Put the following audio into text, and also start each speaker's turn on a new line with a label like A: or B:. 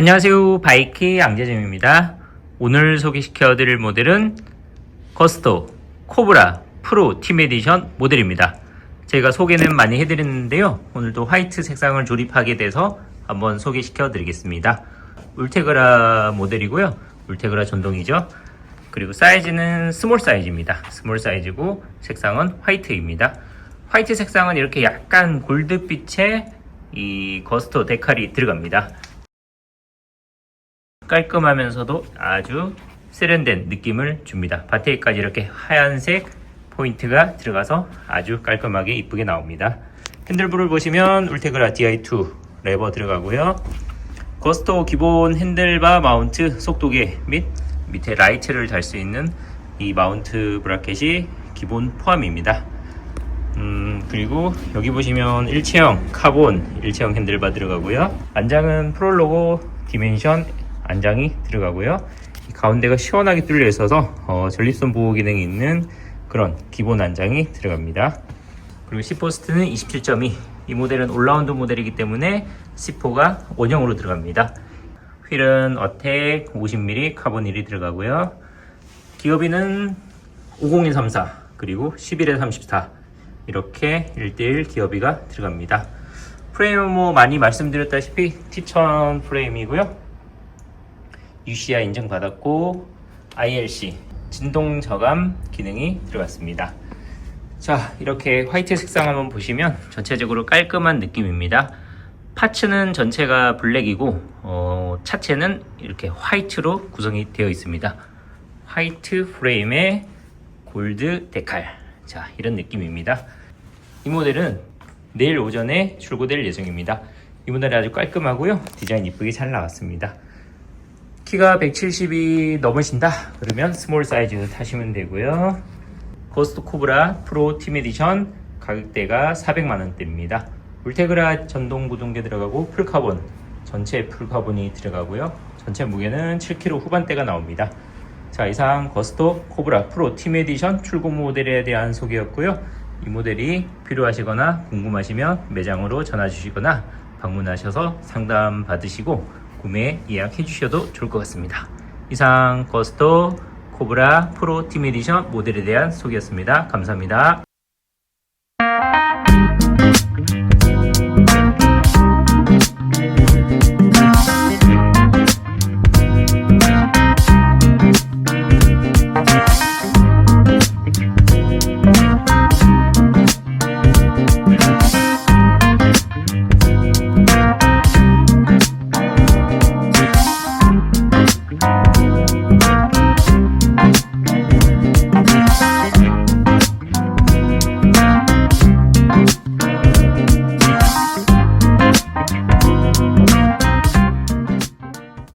A: 안녕하세요. 바이크 양재점입니다. 오늘 소개시켜 드릴 모델은 거스토 코브라 프로 팀 에디션 모델입니다. 제가 소개는 많이 해드렸는데요. 오늘도 화이트 색상을 조립하게 돼서 한번 소개시켜 드리겠습니다. 울테그라 모델이고요. 울테그라 전동이죠. 그리고 사이즈는 스몰 사이즈입니다. 스몰 사이즈고 색상은 화이트입니다. 화이트 색상은 이렇게 약간 골드빛의 이 거스토 데칼이 들어갑니다. 깔끔하면서도 아주 세련된 느낌을 줍니다. 바테까지 이렇게 하얀색 포인트가 들어가서 아주 깔끔하게 이쁘게 나옵니다. 핸들부를 보시면 울테그라 DI2 레버 들어가고요. 거스토 기본 핸들바 마운트 속도계 및 밑에 라이트를 달 수 있는 이 마운트 브라켓이 기본 포함입니다. 음, 그리고 여기 보시면 일체형 카본 일체형 핸들바 들어가고요. 안장은 프롤로고 디멘션 안장이 들어가고요. 이 가운데가 시원하게 뚫려 있어서 어, 전립선 보호 기능이 있는 그런 기본 안장이 들어갑니다. 그리고 시포스트는 27.2. 이 모델은 올라운드 모델이기 때문에 시포가 원형으로 들어갑니다. 휠은 어택 50mm 카본 1이 들어가고요. 기어비는 50134 그리고 11에 34 이렇게 1대1 기어비가 들어갑니다. 프레임은 뭐 많이 말씀드렸다시피 T1000 프레임이고요. UCI 인증받았고 ILC 진동 저감 기능이 들어갔습니다. 자 이렇게 화이트 색상 한번 보시면 전체적으로 깔끔한 느낌입니다. 파츠는 전체가 블랙이고 어, 차체는 이렇게 화이트로 구성이 되어 있습니다. 화이트 프레임에 골드 데칼 자 이런 느낌입니다. 이 모델은 내일 오전에 출고될 예정입니다. 이 모델이 아주 깔끔하고요. 디자인 이쁘게 잘 나왔습니다. 키가 170이 넘으신다? 그러면 스몰 사이즈 타시면 되고요. 거스트 코브라 프로 팀 에디션 가격대가 400만원대입니다. 울테그라 전동 구동계 들어가고 풀카본 전체 풀카본이 들어가고요. 전체 무게는 7kg 후반대가 나옵니다. 자 이상 거스토 코브라 프로 팀 에디션 출고 모델에 대한 소개였고요. 이 모델이 필요하시거나 궁금하시면 매장으로 전화 주시거나 방문하셔서 상담 받으시고 구매 예약해 주셔도 좋을 것 같습니다. 이상 거스토 코브라 프로 팀 에디션 모델에 대한 소개였습니다. 감사합니다.